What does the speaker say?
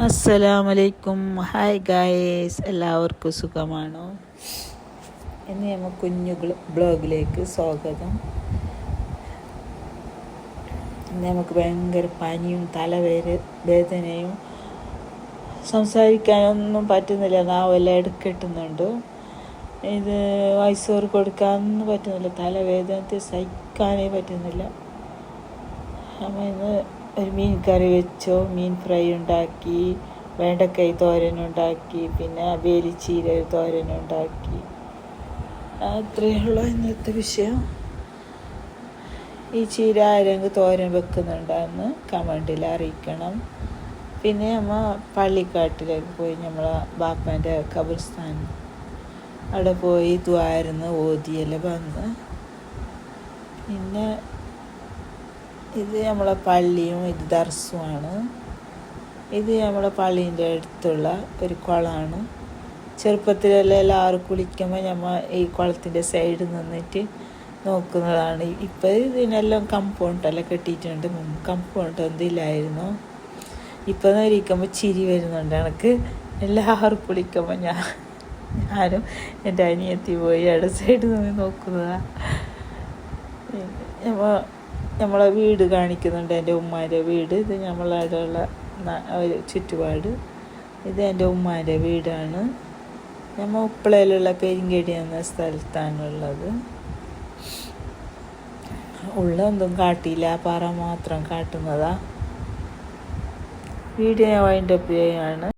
അസ്സലാമലൈക്കും. ഹായ് ഗായേസ് എല്ലാവർക്കും സുഖമാണോ? ഇന്ന് നമ്മൾ കുഞ്ഞു ബ്ലോഗിലേക്ക് സ്വാഗതം. ഇന്ന് നമുക്ക് ഭയങ്കര പനിയും തലവേര വേദനയും സംസാരിക്കാനൊന്നും പറ്റുന്നില്ല. നാവെല്ലാം എടുക്കിട്ടുന്നുണ്ട് ഇത് വയസ്സോറ് കൊടുക്കാനൊന്നും പറ്റുന്നില്ല. തലവേദനത്തെ സഹിക്കാനേ പറ്റുന്നില്ല. അപ്പം ഇന്ന് ഒരു മീൻ കറി വെച്ചോ. മീൻ ഫ്രൈ ഉണ്ടാക്കി. വേണ്ടക്കൈ തോരനുണ്ടാക്കി പിന്നെ വേലിച്ചീര തോരനുണ്ടാക്കി അത്രയേ ഉള്ളൂ ഇന്നത്തെ വിഷയം. ഈ ചീര ആരെങ്കിൽ തോരൻ വെക്കുന്നുണ്ടെന്ന് കമന്റിൽ അറിയിക്കണം. പിന്നെ നമ്മൾ പള്ളിക്കാട്ടിലേക്ക് പോയി. നമ്മളെ ബാപ്പാന്റെ ഖബർസ്ഥാൻ അവിടെ പോയി ദ്വാരന്ന് ഓതിയെല്ലാം വന്ന്. പിന്നെ ഇത് നമ്മളെ പള്ളിയും ഇത് ദർസുമാണ് ഇത് നമ്മളെ പള്ളീന്റെ അടുത്തുള്ള ഒരു കുളമാണ് ചെറുപ്പത്തിലെല്ലാം എല്ലാവരും കുളിക്കുമ്പോൾ നമ്മൾ ഈ കുളത്തിന്റെ സൈഡിൽ നിന്നിട്ട് നോക്കുന്നതാണ്. ഇപ്പം ഇതിനെല്ലാം കമ്പൗണ്ടെല്ലാം കെട്ടിയിട്ടുണ്ട്. മുമ്പ് കമ്പൗണ്ട് ഒന്നും ഇല്ലായിരുന്നു. ഇപ്പം ഇരിക്കുമ്പോൾ ചിരി വരുന്നുണ്ട്. എനിക്ക് എല്ലാവരും കുളിക്കുമ്പോൾ ഞാൻ ഞാനും എന്റെ അനിയത്തി പോയി അവിടെ സൈഡിൽ നിന്ന് നോക്കുന്നതാണ് നമ്മ നമ്മളെ വീട് കാണിക്കുന്നുണ്ട് എന്റെ ഉമ്മാന്റെ വീട്. ഇത് നമ്മളവിടെയുള്ള ഒരു ചുറ്റുപാട്. ഇത് എന്റെ ഉമ്മാന്റെ വീടാണ്. നമ്മ ഉപ്പളയിലുള്ള പെരിങ്കടി എന്ന സ്ഥലത്താണുള്ളത്. ഉള്ളൊന്നും കാട്ടിയില്ല. പാറ മാത്രം കാട്ടുന്നതാ. വീഡിയോ ഞാൻ വൈൻഡപ്പ് ചെയ്യാണ്.